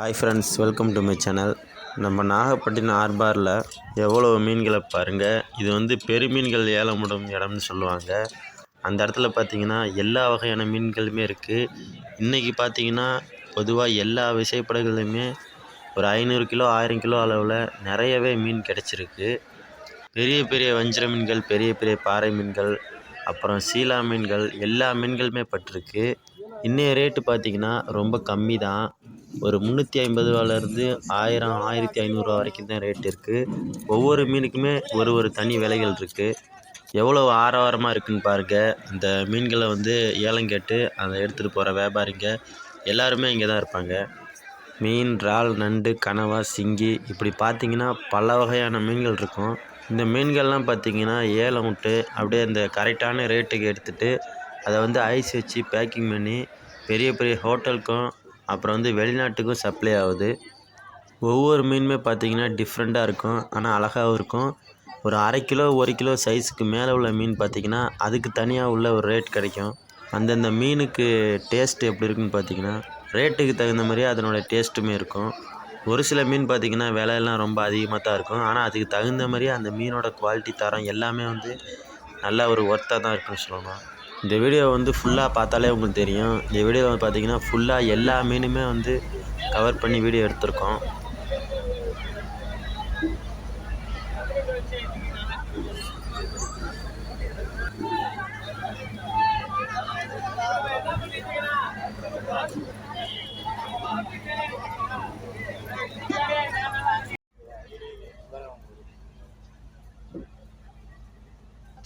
Hi friends welcome to my channel நம்ம நாகப்பட்டினம் ஆர்பாரில் எவ்வளோ மீன்களை பாருங்கள் இது வந்து பெருமீன்கள் ஏலமிடும் இடம்னு சொல்லுவாங்க. அந்த இடத்துல பார்த்தீங்கன்னா எல்லா வகையான மீன்களுமே இருக்குது இன்றைக்கி பார்த்திங்கன்னா பொதுவாக எல்லா விசைப்படகுலையுமே ஒரு ஐநூறு கிலோ ஆயிரம் கிலோ அளவில் நிறையவே மீன் கிடச்சிருக்கு. பெரிய பெரிய வஞ்சிர மீன்கள் பெரிய பெரிய பாறை மீன்கள் அப்புறம் சீலா மீன்கள் எல்லா மீன்களுமே பட்டிருக்கு. இன்றைய ரேட்டு பார்த்தீங்கன்னா ரொம்ப கம்மி தான் ஒரு முந்நூற்றி ஐம்பது ரூபாலேருந்து ஆயிரம் ஆயிரத்தி ஐநூறுரூவா வரைக்கும் தான் ரேட் இருக்குது ஒவ்வொரு மீனுக்குமே ஒரு ஒரு தனி விலைகள் இருக்குது எவ்வளோ ஆரவாரமாக இருக்குன்னு பாருங்கள் இந்த மீன்களை வந்து ஏலம் கேட்டு அதை எடுத்துகிட்டு போகிற வியாபாரிங்க எல்லாருமே இங்கே தான் இருப்பாங்க. மீன் இறால் நண்டு கனவா சிங்கி இப்படி பார்த்தீங்கன்னா பல வகையான மீன்கள் இருக்கும். இந்த மீன்கள்லாம் பார்த்தீங்கன்னா ஏலம் விட்டு அப்படியே இந்த கரெக்டான ரேட்டுக்கு எடுத்துகிட்டு அதை வந்து ஐஸ் வச்சு பேக்கிங் பண்ணி பெரிய பெரிய ஹோட்டலுக்கும் அப்புறம் வந்து வெளிநாட்டுக்கும் சப்ளை ஆகுது. ஒவ்வொரு மீனுமே பார்த்தீங்கன்னா டிஃப்ரெண்ட்டாக இருக்கும். ஆனால் அழகாகவும் இருக்கும். ஒரு அரை கிலோ ஒரு கிலோ சைஸுக்கு மேலே உள்ள மீன் பார்த்திங்கன்னா அதுக்கு தனியாக உள்ள ஒரு ரேட் கிடைக்கும். அந்தந்த மீனுக்கு டேஸ்ட் எப்படி இருக்குன்னு பார்த்தீங்கன்னா ரேட்டுக்கு தகுந்த மாதிரியே அதனோட டேஸ்ட்டுமே இருக்கும். ஒரு சில மீன் பார்த்திங்கன்னா விலையெல்லாம் ரொம்ப அதிகமாக தான் இருக்கும். ஆனால் அதுக்கு தகுந்த மாதிரியே அந்த மீனோட குவாலிட்டி தரம் எல்லாமே வந்து நல்ல ஒரு ஒர்த்தாக தான் இருக்குன்னு சொல்லணும் இந்த வீடியோ வந்து ஃபுல்லாக பார்த்தாலே உங்களுக்கு தெரியும். இந்த வீடியோ வந்து பார்த்திங்கன்னா ஃபுல்லாக எல்லா மீனுமே வந்து கவர் பண்ணி வீடியோ எடுத்திருக்கோம்.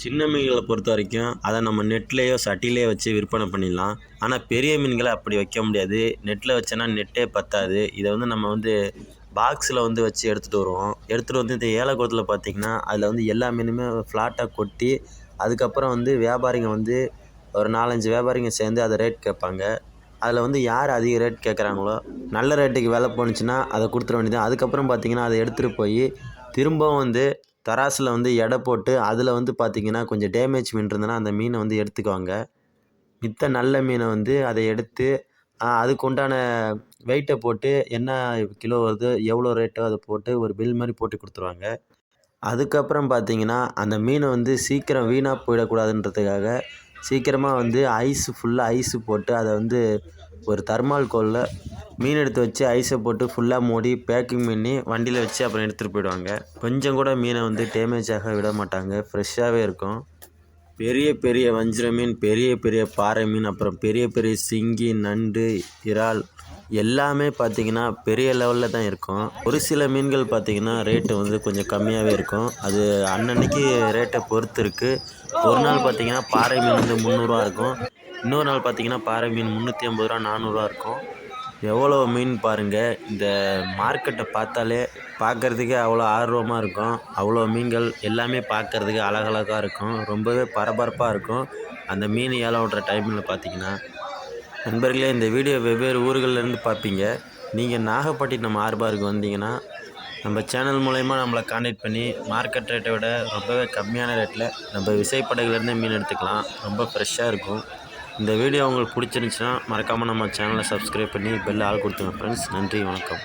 சின்ன மீன்களை பொறுத்த வரைக்கும் அதை நம்ம நெட்லேயோ சட்டிலேயோ வச்சு விற்பனை பண்ணிடலாம். ஆனால் பெரிய மீன்களை அப்படி வைக்க முடியாது. நெட்டில் வச்சோன்னா நெட்டே பத்தாது. இதை வந்து நம்ம வந்து பாக்ஸில் வந்து வச்சு எடுத்துகிட்டு வருவோம். எடுத்துகிட்டு வந்து இந்த ஏலக்குளத்தில் பார்த்திங்கன்னா அதில் வந்து எல்லா மீனுமே ஃப்ளாட்டாக கொட்டி அதுக்கப்புறம் வந்து வியாபாரிங்க வந்து ஒரு நாலஞ்சு வியாபாரிங்க சேர்ந்து அதை ரேட் கேட்பாங்க. அதில் வந்து யார் அதிக ரேட் கேட்குறாங்களோ நல்ல ரேட்டுக்கு விலை போணுச்சுன்னா அதை கொடுத்துட வேண்டியது அதுக்கப்புறம் பார்த்திங்கன்னா அதை எடுத்துகிட்டு போய் திரும்பவும் வந்து தராசில் வந்து எடை போட்டு அதில் வந்து பார்த்திங்கன்னா கொஞ்சம் டேமேஜ் மீன் இருந்ததுன்னா அந்த மீனை வந்து எடுத்துக்குவாங்க. மித்த நல்ல மீனை வந்து அதை எடுத்து அதுக்கு உண்டான வெயிட்டை போட்டு என்ன கிலோ வருது எவ்வளோ ரேட்டோ அதை போட்டு ஒரு பில் மாதிரி போட்டு கொடுத்துருவாங்க. அதுக்கப்புறம் பார்த்திங்கன்னா அந்த மீனை வந்து சீக்கிரம் வீணாக போயிடக்கூடாதுன்றதுக்காக சீக்கிரமாக வந்து ஐஸு ஃபுல்லாக ஐஸு போட்டு அதை வந்து ஒரு தர்மால் கோலில் மீன் எடுத்து வச்சு ஐஸை போட்டு ஃபுல்லாக மூடி பேக்கிங் பண்ணி வண்டியில் வச்சு அப்புறம் எடுத்துகிட்டு போயிடுவாங்க. கொஞ்சம் கூட மீனை வந்து டேமேஜ் ஆக விட மாட்டாங்க. ஃப்ரெஷ்ஷாகவே இருக்கும். பெரிய பெரிய வஞ்சிர மீன் பெரிய பெரிய பாறை மீன் அப்புறம் பெரிய பெரிய சிங்கி நண்டு இறால் எல்லாமே பார்த்திங்கன்னா பெரிய லெவலில் தான் இருக்கும். ஒரு சில மீன்கள் பார்த்திங்கன்னா ரேட்டு வந்து கொஞ்சம் கம்மியாகவே இருக்கும். அது அன்னன்னைக்கு ரேட்டை பொறுத்து இருக்குது ஒரு நாள் பார்த்திங்கன்னா பாறை மீன் வந்து முந்நூறுரூவா இருக்கும். இன்னொரு நாள் பார்த்திங்கன்னா பாறை மீன் முந்நூற்றி ஐம்பது ரூபா நானூறுரூவா இருக்கும். எவ்வளோ மீன் பாருங்கள் இந்த மார்க்கெட்டை பார்த்தாலே பார்க்குறதுக்கே அவ்வளோ ஆர்வமாக இருக்கும். அவ்வளோ மீன்கள் எல்லாமே பார்க்குறதுக்கு அழகழகாக இருக்கும். ரொம்பவே பரபரப்பாக இருக்கும். அந்த மீன் ஏலம் விடுற டைமில் பார்த்தீங்கன்னா. நண்பர்களே இந்த வீடியோ வெவ்வேறு ஊர்கள்லேருந்து பார்ப்பீங்க. நீங்கள் நாகப்பட்டினம் ஆர்பாருக்கு வந்தீங்கன்னா நம்ம சேனல் மூலயமா நம்மளை காண்டாக்ட் பண்ணி மார்க்கெட் ரேட்டை விட ரொம்பவே கம்மியான ரேட்டில் நம்ம விசைப்படகுலேருந்தே மீன் எடுத்துக்கலாம். ரொம்ப ஃப்ரெஷ்ஷாக இருக்கும். இந்த வீடியோ உங்களுக்கு பிடிச்சிருந்துச்சுன்னா மறக்காமல் நம்ம சேனலை சப்ஸ்கிரைப் பண்ணி பெல் ஆள் கொடுத்துங்க ஃப்ரெண்ட்ஸ் நன்றி வணக்கம்.